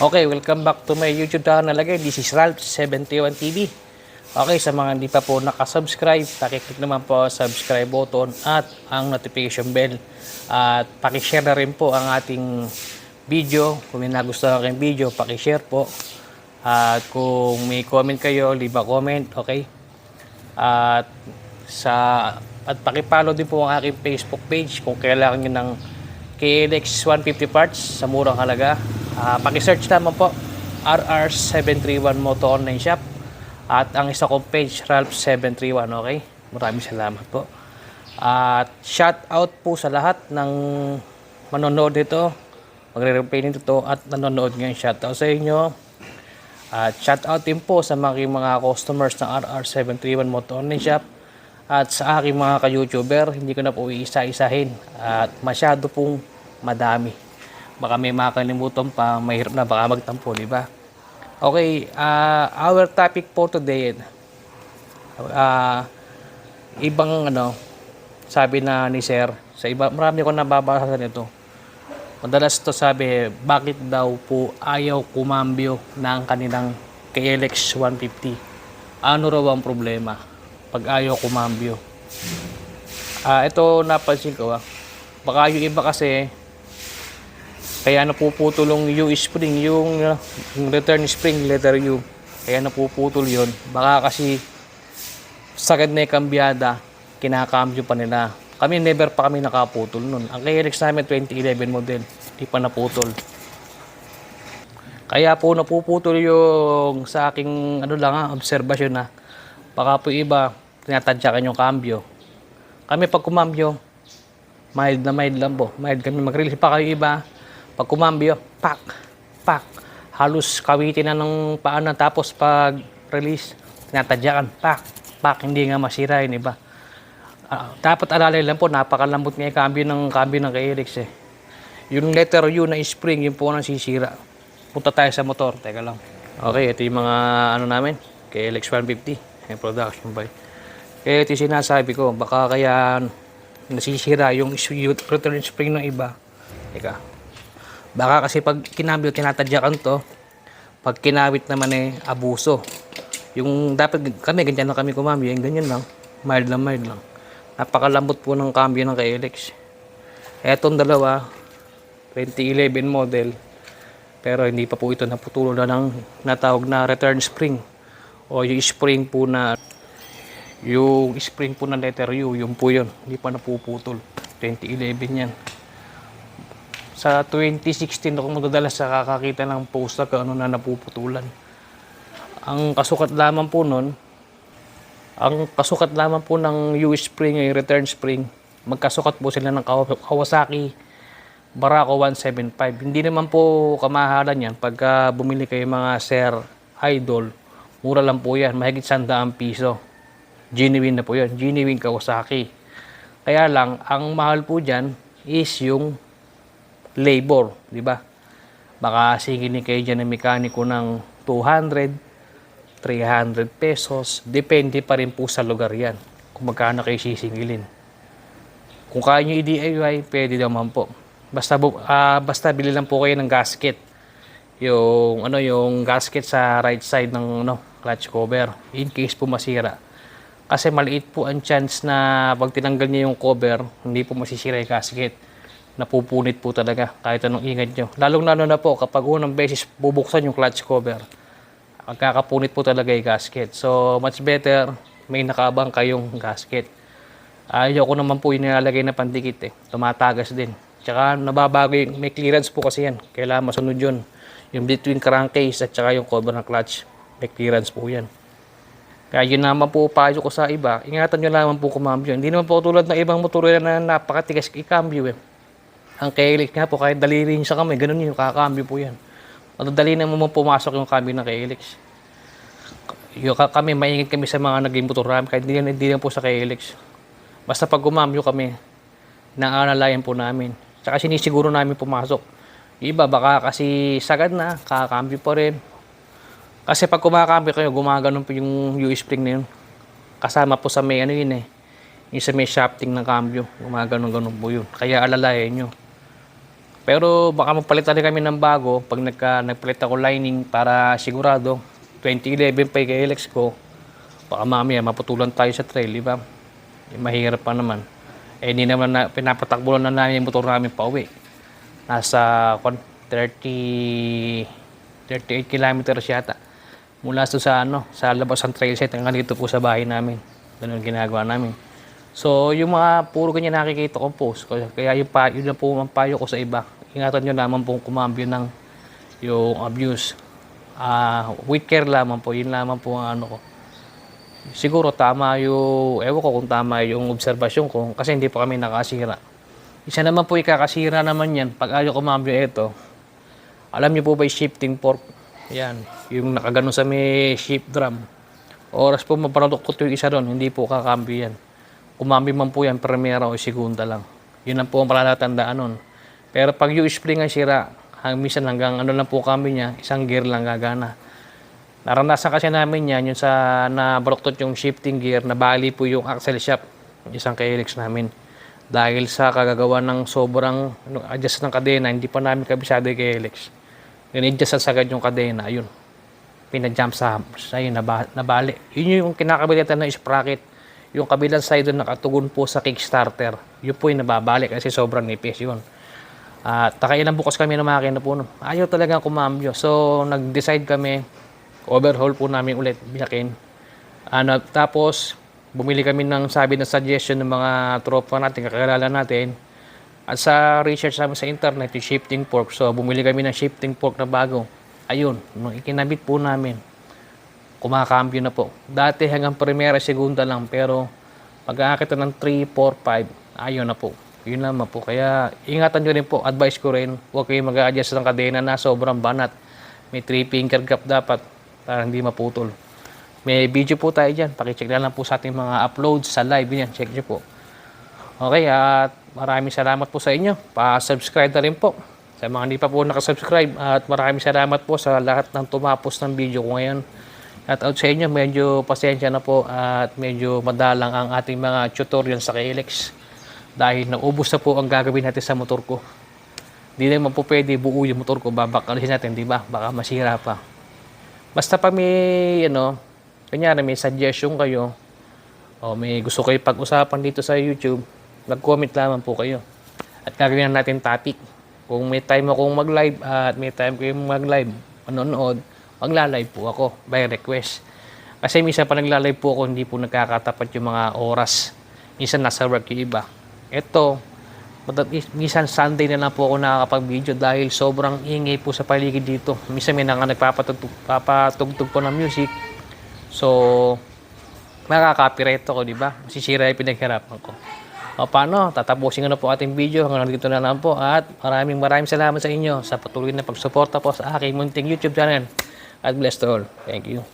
Okay, welcome back to my YouTube channel again. This is Ralph71 TV. Okay, sa mga hindi pa po nakasubscribe, pakiclick naman po ang subscribe button at ang notification bell. At pakishare na rin po ang ating video. Kung may nagustuhan kayong video, pakishare po. At kung may comment kayo, leave a comment, okay? At sa at pakipollow din po ang aking Facebook page kung kailangan niyo ng KLX 150 parts sa murang halaga. Ah, paki-search naman po RR731 Moto Online Shop at ang isa kong page Ralph731, okay? Maraming salamat po. At shout out po sa lahat ng manonood nito, magre-replay nito at nanonood ngayon. Shout out sa inyo. At shout out din po sa mga, mga customers ng RR731 Moto Online Shop at sa aking mga ka-YouTuber, hindi ko na po iisa-isahin at masyado pong madami. Baka may makalimutan pa, mahirap na baka magtampo, di ba? Okay, ah, our topic for today, ah, ibang ano, sabi na ni Sir, sa iba, marami ko nababasa nito. Madalas to sabi, bakit daw po ayaw kumambyo ng kanilang KLX 150? Ano raw ang problema pag ayaw kumambyo? Ah, ito napansin ko ah. Baka yung iba kasi kaya napuputol yung U spring, yung, return spring letter U. Kaya napuputol yon. Baka kasi sagad na yung kambyada, kinakambyo pa nila. Kami never pa kami nakaputol nun. Ang KLX namin 2011 model, di pa naputol. Kaya po napuputol yung sa aking ano lang ah, obserbasyon na baka po iba tinatadyakan yung cambio. Kami pag kumambyo, mild na mild lang po. Mild kami mag-release pa kayo iba. Pag kumambyo, pak, pak. Halos kawitin na ng paanan. Tapos pag release, tinatadyakan, pak, pak. Hindi nga masira yun iba. Ah, dapat alalay lang po, napakalambot nga yung cambio ng cambio ng KLX eh. Yung letter U na spring, yun po ang sisira. Punta tayo sa motor. Teka lang. Okay, ito yung mga ano namin. KLX 150. Yung production bike. Kaya ito yung sinasabi ko. Baka kaya nasisira yung is- yung return spring ng iba. Teka. Baka kasi pag kinabyo, tinatadyakan to. Pag kinawit naman eh, abuso. Yung dapat kami, ganyan lang kami kumambyo. Yung ganyan lang. Mild lang, mild lang. Napakalambot po ng cambio ng KLX. Etong dalawa, 2011 model. Pero hindi pa po ito naputulo na ng natawag na return spring. O yung spring po na yung spring po ng letter U, yun po yun. Hindi pa napuputol. 2011 yan. Sa 2016 ako magdadalas sa kakakita ng post na kung ano na napuputulan. Ang kasukat lamang po nun, ang kasukat lamang po ng U spring, yung return spring, magkasukat po sila ng Kawa- Kawasaki Barako 175. Hindi naman po kamahalan yan pagka bumili kayo mga Sir Idol. Mura lang po yan, mahigit sandaang piso. Genuine na po yan, genuine Kawasaki. Kaya lang, ang mahal po dyan is yung labor, di ba? Baka singilin kayo dyan ng mekaniko ng 200, 300 pesos. Depende pa rin po sa lugar yan kung magkano kayo sisingilin. Kung kaya nyo i-DIY, pwede naman po. Basta, ah, basta bili lang po kayo ng gasket. Yung, ano, yung gasket sa right side ng ano, clutch cover. In case po masira. Kasi maliit po ang chance na pag tinanggal niya yung cover, hindi po masisira yung gasket. Napupunit po talaga kahit anong ingat nyo. Lalong lalo na po kapag unang beses bubuksan yung clutch cover, magkakapunit po talaga yung gasket. So, much better may nakabang kayong gasket. Ayaw ko naman po yung nilalagay na pandikit eh. Tumatagas din. Tsaka nababago yung, may clearance po kasi yan. Kailangan masunod yun. Yung between crankcase at tsaka yung cover ng clutch. May clearance po yan. Kaya yun naman po payo ko sa iba. Ingatan nyo naman po kumambyo. Hindi naman po tulad ng ibang motor na napakatigas ikambyo eh. Ang KLX nga po, kahit daliri sa kamay, ganun yung kakambyo po yan. Madadali naman mo pumasok yung cambio ng KLX. Yung ka- kami, maingit kami sa mga naging motor ram, kahit hindi, hindi lang po sa KLX. Basta pag gumambyo kami, naanalayan po namin. Tsaka sinisiguro namin pumasok. Iba, baka kasi sagad na, kakambyo pa rin. Kasi pag kumakambyo kayo, gumaganon po yung U spring na yun. Kasama po sa may ano yun eh. Yung sa may shafting ng cambio. Gumaganon-ganon po yun. Kaya alalayan nyo. Pero baka magpalitan din kami ng bago pag nagka, nagpalit ako lining para sigurado 2011 pa yung KLX ko. Baka mamaya maputulan tayo sa trail, di ba? Eh, mahirap pa naman. Eh, hindi naman na, pinapatakbo na namin yung motor namin pa uwi. Nasa kwan, 30, 38 kilometers yata. Mula sa, sa, ano, sa labas ng trail site hanggang dito po sa bahay namin. Ganun ginagawa namin. So, yung mga puro ganyan nakikita ko post. Kaya yung, pa, yun na po ang payo ko sa iba. Ingatan nyo naman pong kumambyo ng yung abuse. Ah, with care lamang po. Yun lamang po ang ano ko. Siguro tama yung, ewan ko kung tama yung obserbasyon ko kasi hindi pa kami nakasira. Isa naman po ikakasira naman yan pag ayaw kumambyo ito. Alam niyo po ba yung shifting fork? Yan, yung nakaganon sa may shift drum. Oras po maprodukot yung isa doon, hindi po kakambyo yan. Kumambyo man po yan, primera o segunda lang. Yun lang po ang palatandaan nun. Pero pag yung spring ang sira, hang, minsan hanggang ano lang po kami niya, isang gear lang gagana. Naranasan kasi namin yan, yung sa nabaluktot yung shifting gear, nabali po yung axle yung isang KLX namin. Dahil sa kagagawa ng sobrang ano, adjust ng kadena, hindi pa namin kabisado yung KLX. Ganidjust sa sagad yung kadena, ayun. Pinajump sa, yun, naba, nabali. Yun yung kinakabilitan ng sprocket. Yung kabilang side doon nakatugon po sa kickstarter. Yun po yung nababali kasi sobrang nipis yun. At takailan bukas kami ng makina po. No. Ayaw talaga kumambyo. So, nag-decide kami, overhaul po namin ulit, biyakin. Ano, tapos, bumili kami ng sabi ng suggestion ng mga tropa natin, kakilala natin. At sa research namin sa internet, yung shifting fork. So, bumili kami ng shifting fork na bago. Ayun, nung ikinabit po namin, kumakambyo na po. Dati hanggang primera, segunda lang, pero pag aakit ng 3, 4, 5, ayaw na po. Yun naman po. Kaya ingatan nyo rin po, advice ko rin, huwag kayong mag-adjust ng kadena na sobrang banat. May 3 finger gap dapat para hindi maputol. May video po tayo dyan. Pakicheck na lang po sa ating mga uploads sa live. Yan, check nyo po. Okay, at maraming salamat po sa inyo. Pa-subscribe na rin po sa mga hindi pa po nakasubscribe. At maraming salamat po sa lahat ng tumapos ng video ko ngayon. At out sa inyo, medyo pasensya na po at medyo madalang ang ating mga tutorial sa KLX. Dahil naubos na po ang gagawin natin sa motor ko. Hindi naman po pwede buo yung motor ko. Babakalisin natin, di ba? Baka masira pa. Basta pa may, ano, kanyari may suggestion kayo, o may gusto kayo pag-usapan dito sa YouTube, mag-comment lamang po kayo. At gagawin natin topic. Kung may time akong mag-live at may time kayong mag-live, manonood, magla-live po ako by request. Kasi minsan pa nagla-live po ako, hindi po nagkakatapat yung mga oras. Minsan nasa work yung iba. Ito, minsan Sunday na lang po ako nakakapag-video dahil sobrang ingay po sa paligid dito. Minsan may nang nagpapatugtog papatugtog po ng music. So, makaka-copyright ako, di ba? Masisira yung pinaghirapan ko. O paano? Tatapusin ko na po ating video. Hanggang dito na lang po. At maraming maraming salamat sa inyo sa patuloy na pagsuporta po sa aking munting YouTube channel. God bless to all. Thank you.